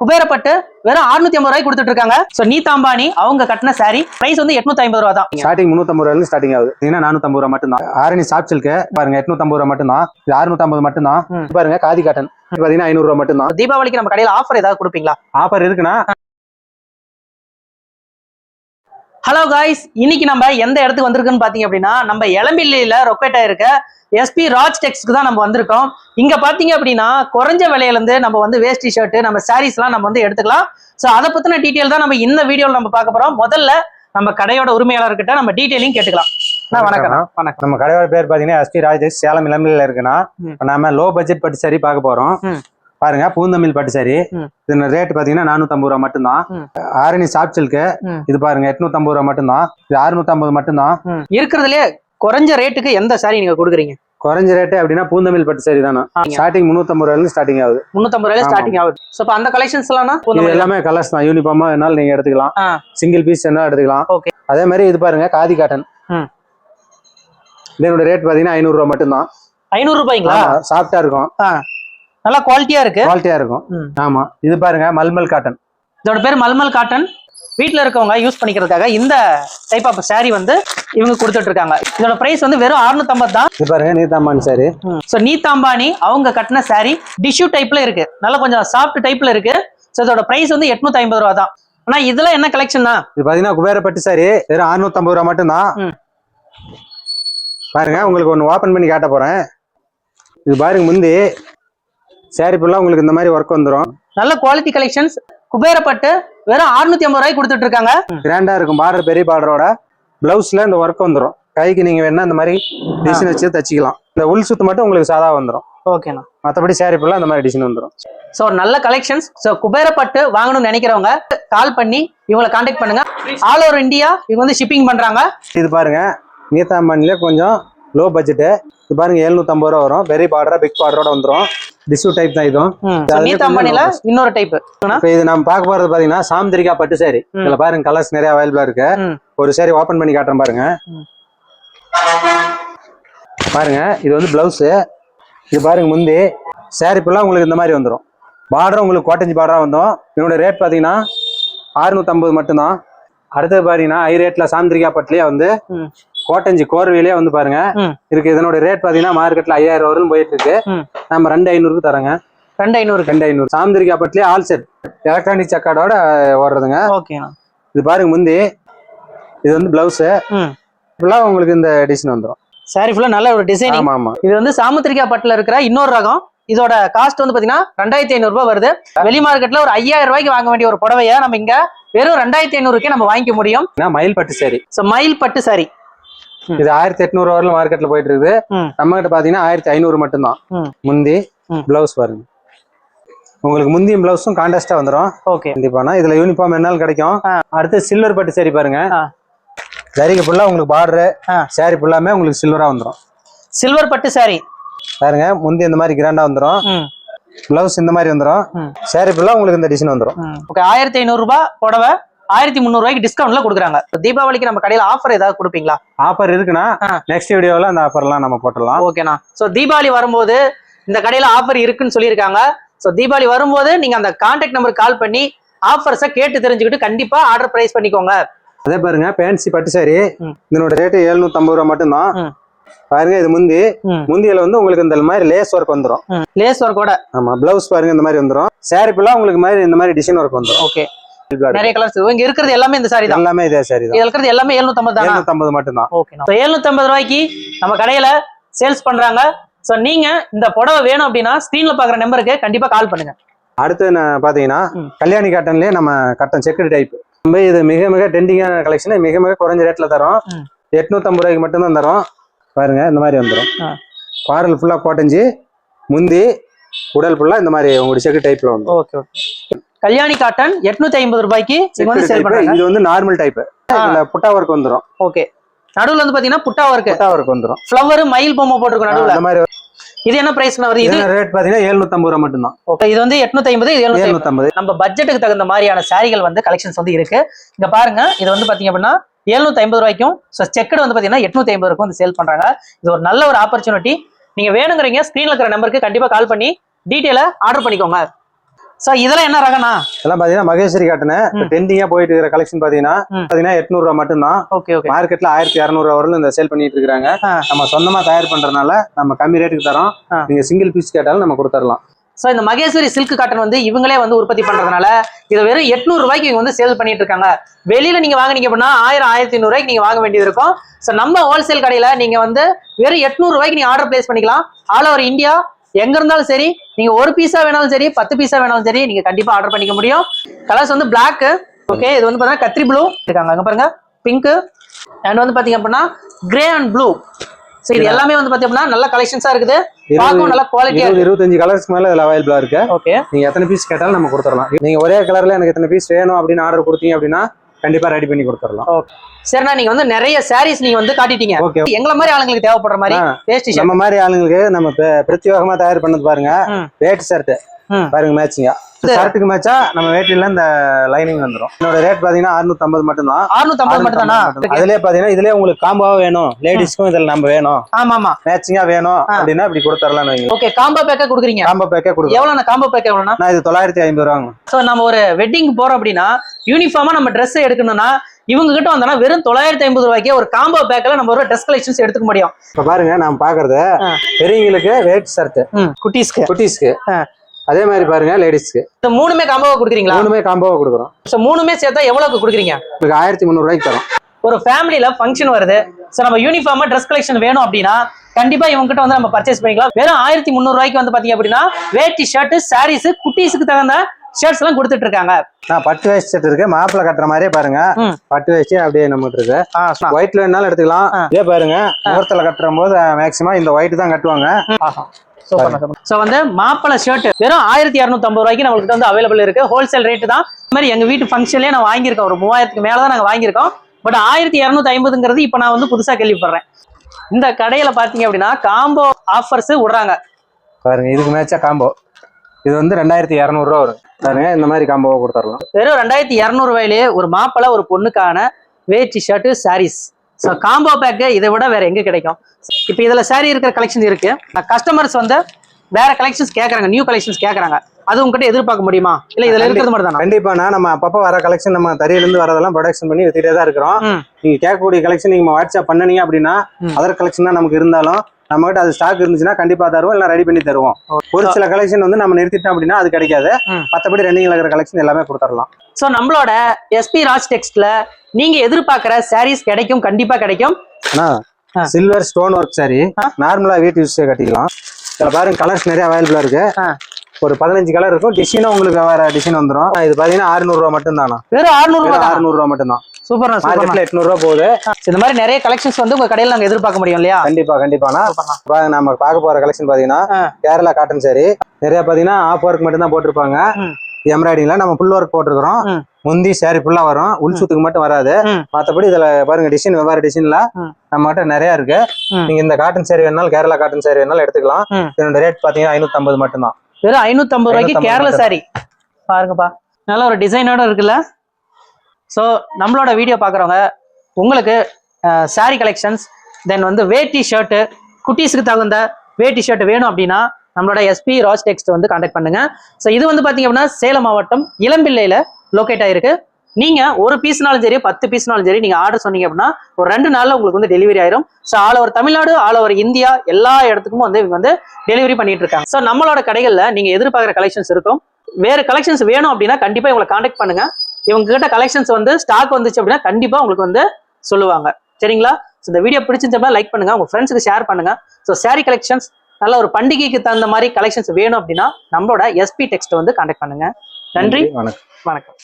குபேரப்பட்டு வெறும் 650 ஐம்பது ரூபாய்க்கு கொடுத்துட்டு இருக்காங்க சோ நீத் அம்பானி அவங்க கட்டின saree பிரைஸ் வந்து 850 ஐம்பது ரூபா தான். ஸ்டார்டிங் முந்நூற்றம்பது ரூபாயிலிருந்து ஸ்டார்டிங் ஆகுது. பார்த்தீங்கன்னா நானூற்றம்பது ரூபா மட்டும் தான் ஆரணி சாப் சில்க்கு பாருங்க எட்நூத்தம்பது ரூபா மட்டும் தான் இது அறுநூத்தம்பது மட்டும் தான். பாருங்க காதி காட்டன் இது பார்த்தீங்கன்னா ஐநூறு ரூபா மட்டும் தான் தீபாவளிக்கு நம்ம கடையில ஆஃபர் ஏதாவது கொடுப்பீங்களா? ஆஃபர் இருக்குன்னா ஹலோ காய்ஸ் இன்னைக்கு நம்ம எந்த இடத்துக்கு வந்திருக்குன்னு பாத்தீங்க அப்படின்னா நம்ம எளம்பிள்ளியில ரொக்கேட்டா இருக்க எஸ்பி ராஜ் டெக்ஸ்க்கு தான் நம்ம வந்திருக்கோம். இங்க பாத்தீங்க அப்படின்னா குறைஞ்ச விலையில இருந்து நம்ம வந்து வேஸ்டி ஷர்ட் நம்ம சாரீஸ் எல்லாம் நம்ம வந்து எடுத்துக்கலாம். சோ அதை பத்தின டீட்டெயில் தான் நம்ம இந்த வீடியோல நம்ம பார்க்க போறோம். முதல்ல நம்ம கடையோட உரிமையாளர்கிட்ட நம்ம டீட்டெயிலையும் கேட்டுக்கலாம். வணக்கம். வணக்கம். நம்ம கடையோட பேர் பார்த்தீங்கன்னா எஸ்பி ராஜேஷ் சேலம் இளம்பில இருக்குன்னா நாம லோ பட்ஜெட் பட்டு சாரி பார்க்க போறோம். பாருங்க பூந்தமிழ் பட்டு சாரி. இது ரேட் பாத்தீங்கன்னா நானூத்தம்பது ரூபா மட்டும்தான். ஆரணி சாப் சில்க்கு ம். இது பாருங்க எட்நூத்தம்பது ரூபா மட்டும்தான். இது அறுநூத்தம்பது மட்டும்தான். இருக்கிறதுலே குறைஞ்ச ரேட்டுக்கு எந்த சாரி நீங்க கொடுக்குறீங்க? குறைஞ்ச ரேட்டு அப்படின்னா பூந்தமிழ் பட்டு சாரி தானே. ஸ்டார்டிங் முந்நூத்தம்பது ரூபாயிலிருந்து ஸ்டார்டிங் ஆகுது. முன்னூத்தம்பது ரூபாய் ஆமா. ஸ்டார்டிங் ஆகுது. சோ இப்ப அந்த கலெக்ஷன்ஸ் எல்லாம் எல்லாமே கலர்ஸ் தான். யூனிஃபார்மா வேணாலும் நீங்க எடுத்துக்கலாம். சிங்கிள் பீஸ் வேணாலும் எடுத்துக்கலாம். அதே மாதிரி இது பாருங்க காதி காட்டன் ம். இதோட ரேட் பாத்தீங்கன்னா ஐநூறு ரூபா மட்டும்தான். ஐநூறு ரூபாய்ங்களா? சாஃப்டா இருக்கும். நல்லா குவாலிட்டியா இருக்கு. குவாலிட்டியா இருக்கும். ஆமா. இது பாருங்க மல்மல் காட்டன் இதோட பேர் மல்மல் காட்டன் வீட்ல இருக்கவங்க யூஸ் பண்ணிக்கிறதுக்காக இந்த டைப் ஆஃப் saree வந்து இவங்க கொடுத்துட்டு இருக்காங்க இதோட பிரைஸ் வந்து வெறும் 650 தான். இது பாருங்க நீதாம்பான் சாரி ஸோ நீத் அம்பானி அவங்க கட்டின saree டிஷ்யூ டைப்ல இருக்கு. நல்லா கொஞ்சம் சாஃப்ட் டைப்ல இருக்கு. ஸோ இதோட பிரைஸ் வந்து 850 ஐம்பது ரூபா தான். ஆனா இதுல என்ன கலெக்ஷன் தான் இது பாத்தீங்கன்னா குபேர பட்டு சாரி வெறும் 650 ரூபா மட்டும்தான். பாருங்க உங்களுக்கு ஒன்னு ஓபன் பண்ணி காட்ட போறேன். இது பாருங்க முந்தி சாரி ஃபுல்லா உங்களுக்கு இந்த மாதிரி ஒர்க் வந்துரும். நல்ல குவாலிட்டி கலெக்ஷன்ஸ் குபேரப்பட்டு வெறும் 650 ஐம்பது ரூபாய்க்கு கொடுத்துட்டு இருக்காங்க. கிராண்டா இருக்கும் பார்டர் பெரிய பார்டரோட பிளவுஸ்ல இந்த ஒர்க் வந்துரும். கைக்கு நீங்க வேணா இந்த மாதிரி டிசைன் வச்சு தச்சுக்கலாம். இந்த உள் சுத்து மட்டும் உங்களுக்கு சாதா வந்துரும். ஓகேண்ணா மத்தபடி சாரி ஃபுல்லா இந்த மாதிரி டிசைன் வந்துரும். ஸோ நல்ல கலெக்ஷன்ஸ் ஸோ குபேரப்பட்டு வாங்கணும்னு நினைக்கிறவங்க கால் பண்ணி இவங்களை காண்டாக்ட் பண்ணுங்க. ஆல் ஓவர் இந்தியா இவங்க வந்து ஷிப்பிங் பண்றாங்க. இது பாருங்க நீத்தாம்பனிலே கொஞ்சம் லோ பட்ஜெட்டு இது பாருங்க 750 ரூபா வரும். பெரிய பார்டரா பிக் பார்டரோட வந்துரும். டிஷ்யூ டைப் தான் இதுவும். இன்னொரு டைப் இப்போ இது நம்ம பார்க்க போறது பாத்தீங்கன்னா சாந்திரிகா பட்டு சாரி. இதுல பாருங்க கலர்ஸ் நிறைய அவைலபிளா இருக்கு. ஒரு சாரி ஓபன் பண்ணி காட்டுறேன் பாருங்க. பாருங்க இது வந்து பிளவுஸ் இது பாருங்க முந்தி. சாரி ஃபுல்லா உங்களுக்கு இந்த மாதிரி வந்துரும். பார்டர் உங்களுக்கு கோட்டஞ்சி பார்டரா வந்தோம் இதனோட ரேட் பாத்தீங்கன்னா 650 மட்டும்தான். அடுத்தது பாத்தீங்கன்னா ஹை ரேட்ல சாந்திரிகா பட்டுலயே வந்து. கோட்டஞ்சி கோர்வையிலே வந்து பாருங்க. இருக்கு இதனோட ரேட் பாத்தீங்கன்னா மார்க்கெட்ல ஐயாயிரம் வரையும் போயிட்டு இருக்கு. நம்ம ரெண்டு ஐநூறுக்கு தரங்க. ரெண்டு ஐநூறுக்கு ரெண்டு ஐநூறு. சாந்திரிகா பட்டுலயே ஆல் செட் எலக்ட்ரானிக் செக்கார்டோட ஓடுறதுங்க. இது பாருங்க முந்தி. இது வந்து பிளவுஸ் ஃபுல்லா உங்களுக்கு இந்த டிசைன் வந்துரும். சாரி ஃபுல்லா நல்ல ஒரு டிசைனிங் ஆமா ஆமா. இது வந்து சாமுத்திரிகா பட்டுல இருக்கிற இன்னொரு ரகம். இதோட காஸ்ட் வந்து பாத்தீங்கன்னா ரெண்டாயிரத்தி ஐநூறு ரூபாய் வருது. வெளி மார்க்கெட்ல ஒரு ஐயாயிரம் ரூபாய்க்கு வாங்க வேண்டிய ஒரு புடவைய நம்ம இங்க வெறும் ரெண்டாயிரத்தி ஐநூறுக்கே நம்ம வாங்கிக்க முடியும். மயில் பட்டு சாரி ஸோ மயில் பட்டு சாரி இது ஆயிரத்தி எட்நூறு வரல மார்க்கெட்ல போயிட்டு இருக்குது. நம்ம கிட்ட பாத்தீங்கன்னா ஆயிரத்தி ஐநூறு மட்டும்தான். முந்தி. பிளவுஸ் பாருங்க. உங்களுக்கு முந்தியும் பிளவுஸும் கான்டெஸ்டா வந்துரும். ஓகே. கண்டிப்பானா. இதுல யூனிஃபார்ம் என்னாலும் கிடைக்கும். அடுத்து சில்வர் பட்டு சாரி பாருங்க. சரிக்கு ஃபுல்லா உங்களுக்கு பார்டரு. சாரி ஃபுல்லாமே உங்களுக்கு சில்வரா வந்துரும். சில்வர் பட்டு சாரி பாருங்க. முந்தி இந்த மாதிரி கிராண்டா வந்துரும். ம். பிளவுஸ் இந்த மாதிரி வந்துரும். ம். சாரி ஃபுல்லா உங்களுக்கு இந்த டிசைன் வந்துரும். ஓகே. ஆயிரத்தி ஐநூறு ரூபாய் புடவை. ஆயிரத்தி முந்நூறு ரூபாய்க்கு டிஸ்கவுண்ட்ல கொடுக்குறாங்க. தீபாவளிக்கு நம்ம கடையில ஆஃபர் ஏதாவது கொடுப்பீங்களா? ஆஃபர் இருக்குன்னா. நெக்ஸ்ட் வீடியோல அந்த ஆஃபர்லாம் நம்ம போட்டுடலாம். ஓகேண்ணா ஸோ தீபாவளி வரும்போது இந்த கடையில ஆஃபர் இருக்குன்னு சொல்லியிருக்காங்க. ஸோ தீபாவளி வரும்போது நீங்க அந்த கான்டாக்ட் நம்பருக்கு கால் பண்ணி ஆஃபர்ஸை கேட்டு தெரிஞ்சுக்கிட்டு கண்டிப்பா ஆர்டர் பிரைஸ் பண்ணிக்கோங்க. அதே பாருங்க பேன்சி பட்டு சாரி. இதனோட ரேட்டு எழுநூத்தம்பது ரூபா மட்டும்தான். பாருங்க இது முந்தி. முந்தியில வந்து உங்களுக்கு இந்த மாதிரி லேஸ் ஒர்க் வந்துரும். லேஸ் ஒர்க்கோட ஆமா பிளவுஸ் பாருங்க இந்த மாதிரி வந்துரும். சாரி உங்களுக்கு மாதிரி இந்த மாதிரி டிசைன் ஒர்க் வந்துரும். ஓகே நிறைய கலர்ஸ் இங்க இருக்கிறது எல்லாமே இந்த சாரி தான். எல்லாமே இதே சாரி தான். இதுல இருக்கிறது எல்லாமே எழுநூத்தம்பது தானா? எழுநூத்தம்பது மட்டும்தான். ஓகே எழுநூத்தம்பது ரூபாய்க்கு நம்ம கடையில சேல்ஸ் பண்றாங்க. ஸோ நீங்க இந்த புடவை வேணும் அப்படின்னா ஸ்க்ரீன்ல பாக்குற நம்பருக்கு கண்டிப்பா கால் பண்ணுங்க. அடுத்து பாத்தீங்கன்னா. கல்யாணி காட்டன்லயே நம்ம கட்டன் செக்குடு டைப் நம்ம இது மிக மிக ட்ரெண்டிங்கான கலெக்ஷன் மிக மிக குறைஞ்ச ரேட்ல தரோம். எட்நூத்தம்பது ரூபாய்க்கு மட்டும்தான் தரோம். பாருங்க இந்த மாதிரி வந்துரும். ஆ. பாரல் ஃபுல்லா கோட்டஞ்சி முந்தி உடல் ஃபுல்லா இந்த மாதிரி உங்களுக்கு செக்கு டைப்ல ஓகே ஓகே கல்யாணி காட்டன் எட்நூத்தி ஐம்பது ரூபாய்க்கு இவங்க வந்து சேல். பண்றாங்க. இது வந்து நார்மல் டைப் இதுல புட்டா ஒர்க் வந்துரும். ஓகே நடுவுல வந்து பாத்தீங்கன்னா புட்டா இருக்கு புட்டா ஒர்க் வந்துரும். ஃப்ளவர் மயில் பொம்மை போட்டிருக்கும் நடுவுல. அந்த மாதிரி இது என்ன பிரைஸ்ல வருது? இது ரேட் பாத்தீங்கன்னா எழுநூத்தம்பது ரூபா மட்டும்தான். ஓகே இது வந்து எட்நூத்தி ஐம்பது இது எழுநூத்தி நம்ம பட்ஜெட்டுக்கு தகுந்த மாதிரியான சாரிகள் வந்து கலெக்ஷன்ஸ் வந்து இருக்கு. இங்க பாருங்க இது வந்து பாத்தீங்க அப்படின்னா எழுநூத்தி ஐம்பது ரூபாய்க்கும் ஸோ செக்கடு வந்து பாத்தீங்கன்னா எட்நூத்தி ஐம்பது ரூபாய்க்கும் வந்து சேல் பண்றாங்க. இது ஒரு நல்ல ஒரு ஆப்பர்ச்சுனிட்டி நீங்க வேணுங்கிறீங்க ஸ்கிரீன்ல இருக்கிற நம்பருக்கு கண்டிப்பா கால் பண்ணி டீட்டெயில ஆர்டர் பண்ணிக்கோங்க. ஸோ இதெல்லாம் என்ன ரகண்ணா இதெல்லாம் பாத்தீங்கன்னா மகேஸ்வரி காட்டுன்னு இப்போ ட்ரெண்டிங்கா போயிட்டு இருக்கிற கலெக்ஷன் பாத்தீங்கன்னா. பாத்தீங்கன்னா எட்நூறு ரூபா மட்டும்தான் ஓகே ஓகே மார்க்கெட்ல ஆயிரத்தி இரநூறுவா வரலும் இந்த சேல் பண்ணிட்டு இருக்காங்க. நம்ம சொந்தமா தயார் பண்றதுனால நம்ம கம்மி ரேட்டுக்கு தரோம். நீங்க சிங்கிள் பீஸ் கேட்டாலும் நம்ம கொடுத்துடலாம். ஸோ இந்த மகேஸ்வரி சில்க் காட்டன் வந்து இவங்களே வந்து உற்பத்தி பண்றதுனால இதை வெறும் எட்நூறு ரூபாய்க்கு இவங்க வந்து சேல் பண்ணிட்டு இருக்காங்க. வெளியில நீங்க வாங்குனீங்க அப்படின்னா ஆயிரம் ஆயிரத்தி ரூபாய்க்கு நீங்க வாங்க வேண்டியது இருக்கும். ஸோ நம்ம ஹோல்சேல் கடையில நீங்க வந்து வெறும் எட்நூறு ரூபாய்க்கு நீங்க ஆர்டர் பிளேஸ் பண்ணிக்கலாம். ஆல் ஓவர் இந்தியா எங்க இருந்தாலும் சரி நீங்க ஒரு பீஸா வேணாலும் சரி பத்து பீஸா வேணாலும் சரி நீங்க கண்டிப்பா ஆர்டர் பண்ணிக்க முடியும். கலர்ஸ் வந்து Black ஓகே இது வந்து பாத்தீங்கன்னா கத்திரி ப்ளூ இருக்காங்க. அங்க பாருங்க பிங்க் அண்ட் வந்து பாத்தீங்க அப்படின்னா கிரே அண்ட் ப்ளூ ஸோ இது எல்லாமே வந்து பாத்தீங்க அப்படின்னா நல்ல கலெக்ஷன்ஸா இருக்குது. பார்க்கவும் நல்ல குவாலிட்டியா இருக்கு இருபத்தஞ்சு கலர்ஸ்க்கு மேல இதுல அவைலபிளா இருக்கு. ஓகே நீங்க எத்தனை பீஸ் கேட்டாலும் நம்ம கொடுத்துடலாம். நீங்க ஒரே கலர்ல எனக்கு எத்தனை பீஸ் வேணும் அப்படின்னு ஆர்டர் கொடுத்தீங்க அப்படின்னா கண்டிப்பா ரெடி பண்ணி கொடுத்துடலாம் சரிண்ணா நீங்க வந்து நிறைய சாரீஸ் நீங்க வந்து காட்டிட்டீங்க ஓகே எங்களை மாதிரி ஆளுங்களுக்கு தேவைப்படுற மாதிரி. வேஷ்டி நம்ம மாதிரி ஆளுங்களுக்கு நம்ம பிரத்யேகமா தயார் பண்ணது பாருங்க. வேட் ஷர்ட். பாருங்க மேட்சிங்கா ஷர்ட்டுக்கு மேட்சா நம்ம வேட்டில இந்த லைனிங் வந்துரும். என்னோட ரேட் பாத்தீங்கன்னா 650 மட்டும்தான். அறுநூத்தி ஐம்பது மட்டும் தானா அதுலயே பாத்தீங்கன்னா இதுலயே உங்களுக்கு காம்போவா வேணும். லேடிஸ்க்கும் இதுல நம்ம வேணும். ஆமா ஆமா மேட்சிங்கா வேணும் அப்படின்னா இப்படி கொடுத்துடலாம்னு வைங்க. ஓகே காம்போ பேக்கா கொடுக்குறீங்க. காம்போ பேக்கே கொடுக்கும் எவ்வளவு காம்போ பேக் எவ்வளவுனா நான் இது தொள்ளாயிரத்தி ஐம்பது ரூபாங்க. சோ நம்ம ஒரு வெட்டிங் போறோம் அப்படின்னா யூனிஃபார்மா நம்ம Dress எடுக்கணும்னா இவங்க கிட்ட வந்தோம்னா வெறும் தொள்ளாயிரத்தி ஐம்பது ரூபாய்க்கு ஒரு காம்போ பேக்ல நம்ம ஒரு ட்ரெஸ் கலெக்ஷன்ஸ் எடுத்துக்க முடியும். இப்ப பாருங்க நாம பாக்குறது. பெரியவங்களுக்கு வேட் ஷர்ட் குட்டீஸ்க்கு. குட்டீஸ்க்கு. அதே மாதிரி பாருங்க லேடிஸ்க்கு இந்த மூணுமே காம்போவா கொடுக்குறீங்களா? மூணுமே காம்போவா கொடுக்குறோம். சோ மூணுமே சேர்த்தா எவ்வளவுக்கு கொடுக்குறீங்க? உங்களுக்கு ஆயிரத்தி முந்நூறு ரூபாய்க்கு தரோம். ஒரு ஃபேமிலியில ஃபங்க்ஷன் வருது. ஸோ நம்ம யூனிஃபார்மா ட்ரெஸ் கலெக்ஷன் வேணும் அப்படின்னா கண்டிப்பா இவங்க கிட்ட வந்து நம்ம பர்ச்சேஸ் பண்ணிக்கலாம். வெறும் ஆயிரத்தி முந்நூறு ரூபாய்க்கு வந்து பாத்தீங்க அப்படின்னா வேட்டி ஷர்ட் சாரீஸ் குட்டீஸுக்கு தகுந்த ஷர்ட்ஸ் எல்லாம் கொடுத்துட்டு இருக்காங்க நான் பட்டு வேஸ்ட் ஷர்ட் இருக்கு. மாப்பிளை கட்டுற மாதிரியே பாருங்க. பட்டு வேஸ்டே அப்படியே நம்மகிட்ட இருக்கு. ஒயிட்ல வேணாலும் எடுத்துக்கலாம். இதே பாருங்க முகூர்த்தல கட்டுற போது மேக்சிமம் இந்த ஒயிட் தான் கட்டுவாங்க. ஸோ வந்து மாப்பிளை ஷர்ட் வெறும் ஆயிரத்தி இரநூத்தி ஐம்பது ரூபாய்க்கு நம்மளுக்கு வந்து அவைலபிள் இருக்கு. ஹோல்சேல் ரேட்டு தான். இந்த மாதிரி எங்க வீட்டு ஃபங்க்ஷன்லேயே நான் வாங்கியிருக்கோம் ஒரு மூவாயிரத்துக்கு மேல தான் நாங்கள் வாங்கியிருக்கோம். பட் ஆயிரத்தி இரநூத்தி ஐம்பதுங்கிறது இப்போ நான் வந்து புதுசா கேள்விப்படுறேன். இந்த கடையில பாத்தீங்க அப்படின்னா காம்போ ஆஃபர்ஸ் விடுறாங்க. பாருங்க இதுக்கு மேட்சா காம்போ இது வந்து ரெண்டாயிரத்தி இரநூறுவா வரும். பாருங்க இந்த மாதிரி காம்போவா கொடுத்துடலாம். வெறும் ரெண்டாயிரத்தி இரநூறுவாயிலே ஒரு மாப்பிளை ஒரு பொண்ணுக்கான வேட்டி shirt saris so combo pack இதை விட வேற எங்க கிடைக்கும்? இப்போ இதுல saree இருக்கிற கலெக்ஷன் இருக்கு. கஸ்டமர்ஸ் வந்து வேற கலெக்ஷன்ஸ் கேட்கறாங்க நியூ கலெக்ஷன்ஸ் கேட்கறாங்க அது உங்ககிட்ட எதிர்பார்க்க முடியுமா? இல்ல இதுல இருக்கிறது மட்டும் தானா கண்டிப்பாண்ணா நம்ம அப்பப்போ வர கலெக்ஷன் நம்ம தறியில இருந்து வரதெல்லாம் ப்ரொடக்ஷன் பண்ணி வித்துட்டே தான் இருக்கிறோம். நீங்க கேட்கக்கூடிய கலெக்ஷன் நீங்க வாட்ஸ்அப் பண்ணனீங்க அப்படின்னா. அதர் கலெக்ஷன் தான் நமக்கு இருந்தாலும் நம்ம கிட்ட அது ஸ்டாக் இருந்துச்சுன்னா கண்டிப்பா தருவோம் இல்லை ரெடி பண்ணி தருவோம். ஒரு சில கலெக்ஷன் வந்து நம்ம நிறுத்திட்டோம் அப்படின்னா அது கிடைக்காது. மற்றபடி ரன்னிங்ல இருக்கிற கலெக்ஷன் எல்லாமே கொடுத்துடலாம். ஸோ நம்மளோட எஸ்பி ராஜ் டெக்ஸ்ட்ல நீங்க எதிர்பார்க்குற சாரீஸ் கிடைக்கும் கண்டிப்பா கிடைக்கும். Silver stone work sari. நார்மலா வீட்டு யூஸ் கட்டிக்கலாம். இதுல பாருங்க கலர்ஸ் நிறைய அவைலபிளா இருக்கு. ஒரு பதினஞ்சு கலர் இருக்கும். டிசைனும் உங்களுக்கு வேற டிசைன் வந்துடும் இது பாத்தீங்கன்னா 600 ரூபா மட்டும் தானா வெறும் 600 ரூபாய் தான். அறுநூறு ரூபா மட்டும் தான் சூப்பர் மார்க்கெட்ல எட்நூறு ரூபா போகுது இந்த மாதிரி நிறைய கலெக்ஷன்ஸ் வந்து உங்க கடையில நாங்க எதிர்பார்க்க முடியும் இல்லையா? கண்டிப்பா கண்டிப்பானா பாருங்க, நம்ம பார்க்க போற கலெக்ஷன் பாத்தீங்கன்னா. கேரளா காட்டன் சாரி நிறைய பாத்தீங்கன்னா ஆஃப் ஒர்க் மட்டும் தான் போட்டிருப்பாங்க ம். எம்ப்ராய்டிங்ல நம்ம ஃபுல் ஒர்க் போட்டிருக்கிறோம். முந்தி சாரி ஃபுல்லா வரும் உள் சுத்துக்கு மட்டும் வராது. மத்தபடி இதுல பாருங்க டிசைன் வெவ்வேறு டிசைன்ல. நம்ம கிட்ட நிறைய இருக்கு. நீங்க இந்த காட்டன் சாரி வேணாலும் கேரளா காட்டன் சாரி வேணாலும் எடுத்துக்கலாம். இதனோட ரேட் பாத்தீங்கன்னா ஐநூத்தி ஐம்பது மட்டும் தான் வெறும் 550 ரூபாய்க்கு 550 கேரளா. சாரி பாருங்கப்பா நல்ல ஒரு டிசைனோட இருக்குல்ல ஸோ நம்மளோட வீடியோ பார்க்குறவங்க உங்களுக்கு சாரி கலெக்ஷன்ஸ் தென் வந்து வேட்டி ஷர்ட்டு குட்டீஸுக்கு தகுந்த வேட்டி ஷர்ட் வேணும் அப்படின்னா நம்மளோட எஸ்பி ராஜ் டெக்ஸ்ட் வந்து காண்டாக்ட் பண்ணுங்க. ஸோ இது வந்து பார்த்தீங்க அப்படின்னா சேலம் மாவட்டம் இளம்பிள்ளையில லொக்கேட் ஆயிருக்கு. நீங்க ஒரு பீஸ்னாலும் சரி பத்து பீஸ்னாலும் சரி நீங்க ஆர்டர் சொன்னீங்க அப்படின்னா ஒரு ரெண்டு நாள்ல உங்களுக்கு வந்து டெலிவரி ஆயிரும். So all over Tamil Nadu all over India எல்லா இடத்துக்கும் வந்து இவங்க வந்து டெலிவரி பண்ணிட்டு இருக்காங்க. ஸோ நம்மளோட கடைகள்ல நீங்க எதிர்பார்க்குற கலெக்ஷன்ஸ் இருக்கும். வேறு கலெக்ஷன்ஸ் வேணும் அப்படின்னா கண்டிப்பா இவங்களை காண்டாக்ட் பண்ணுங்க. இவங்க கிட்ட கலெக்ஷன்ஸ் வந்து ஸ்டாக் வந்துச்சு அப்படின்னா கண்டிப்பா உங்களுக்கு வந்து சொல்லுவாங்க. சரிங்களா? ஸோ இந்த வீடியோ பிடிச்சிருந்தோம்னா லைக் பண்ணுங்க. உங்க ஃப்ரெண்ட்ஸுக்கு ஷேர் பண்ணுங்க. ஸோ சாரி கலெக்ஷன்ஸ் நல்ல ஒரு பண்டிகைக்கு தகுந்த மாதிரி கலெக்ஷன்ஸ் வேணும் அப்படின்னா நம்மளோட எஸ்பி டெக்ஸ்ட் வந்து காண்டாக்ட் பண்ணுங்க. நன்றி வணக்கம். வணக்கம்.